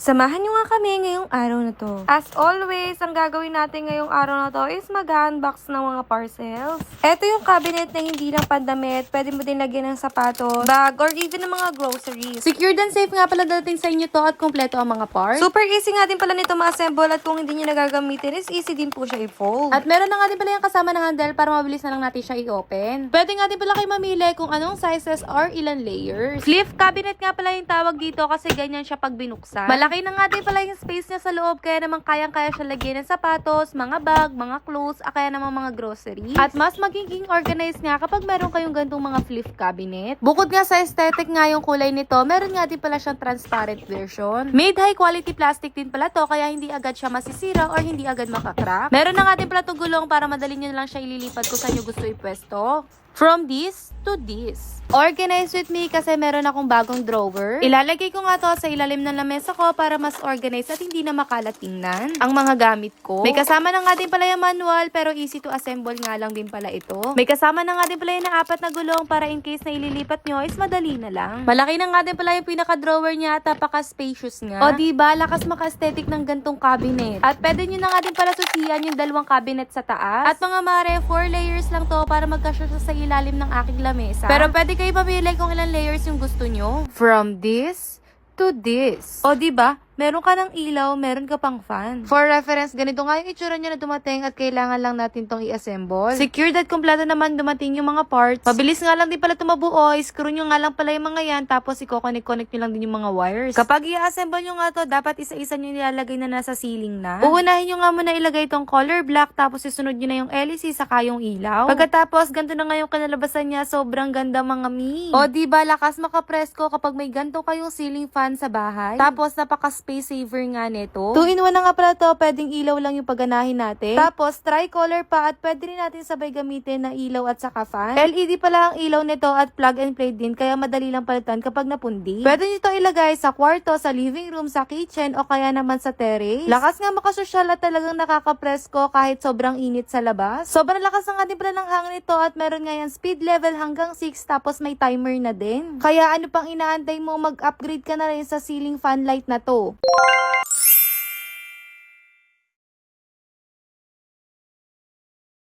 Samahan nyo nga kami ngayong araw na to. As always, ang gagawin natin ngayong araw na to is mag-unbox ng mga parcels. Ito yung cabinet na hindi lang pandamit. Pwede mo din lagyan ng sapatos, bag, or even ng mga groceries. Secured and safe nga pala dating sa inyo to at kumpleto ang mga parts. Super easy nga din pala nito ma-assemble at kung hindi nyo nagagamitin is easy din po siya i-fold. At meron na nga din pala yung kasama ng handle para mabilis na lang natin siya i-open. Pwede nga din pala kayo mamili kung anong sizes or ilan layers. Flip cabinet nga pala yung tawag dito kasi ganyan siya pag binuksan. Malaki na nga din pala yung space niya sa loob kaya naman kayang-kaya siya lagyan ng sapatos, mga bag, mga clothes, ah, kaya naman mga groceries. At mas magiging organized nga kapag meron kayong gantong mga flip cabinet. Bukod nga sa aesthetic nga yung kulay nito, meron nga din pala siyang transparent version. Made high quality plastic din pala to kaya hindi agad siya masisira or hindi agad makakrack. Meron na nga din pala itong gulong para madali nyo na lang siya ililipat kung saan nyo gusto ipwesto. From this to this. Organize with me kasi meron akong bagong drawer. Ilalagay ko nga to sa ilalim ng lamesa ko para mas organized at hindi na makalat tingnan ang mga gamit ko. May kasama na nga din pala yung manual pero easy to assemble nga lang din pala ito. May kasama na nga din pala yung apat na gulong para in case na ililipat nyo is madali na lang. Malaki na nga din pala yung pinaka-drawer niya at napaka-spacious nga. O diba, lakas maka-aesthetic ng gantong cabinet. At pwede nyo na nga din pala susiyan yung dalawang cabinet sa taas. At mga mare, 4 layers lang to para magkasya sa ilalim ng aking lamesa. Pero pwede kayo pamili kung ilang layers yung gusto nyo. From this to this. O diba, meron ka ng ilaw, meron ka pang fan. For reference, ganito nga yung itsura niya na dumating at kailangan lang natin tong i-assemble. Secured at kompleto naman dumating yung mga parts. Mabilis nga lang din pala tumabuo, screw nyo nga lang pala yung mga yan, tapos i-connect-connect nyo lang din yung mga wires. Kapag i-assemble nyo nga to, dapat isa-isa nyo nilalagay na nasa ceiling na. Uunahin nyo nga muna ilagay itong color black, tapos isunod nyo na yung LEC saka yung ilaw. Pagkatapos, ganito na nga yung kanalabasan niya, sobrang ganda mga mi. O diba, lakas makapresko kapag may ganito kayong ceiling fan sa bahay. Tapos, napaka-space saver nga nito. 2-in-1 na nga pala to, pwedeng ilaw lang yung pagganahin natin. Tapos, tricolor pa at pwede rin natin sabay gamitin na ilaw at saka fan. LED pala ang ilaw nito at plug and play din, kaya madali lang palitan kapag napundi. Pwede nyo to ilagay sa kwarto, sa living room, sa kitchen, o kaya naman sa terrace. Lakas nga makasosyal at talagang nakakapresko kahit sobrang init sa labas. Sobrang lakas nga din pala ng hangin nito at meron nga yan speed level hanggang 6 tapos may timer na din. Kaya ano pang inaantay mo mag-upgrade ka na rin sa ceiling fan light na to. Brasil.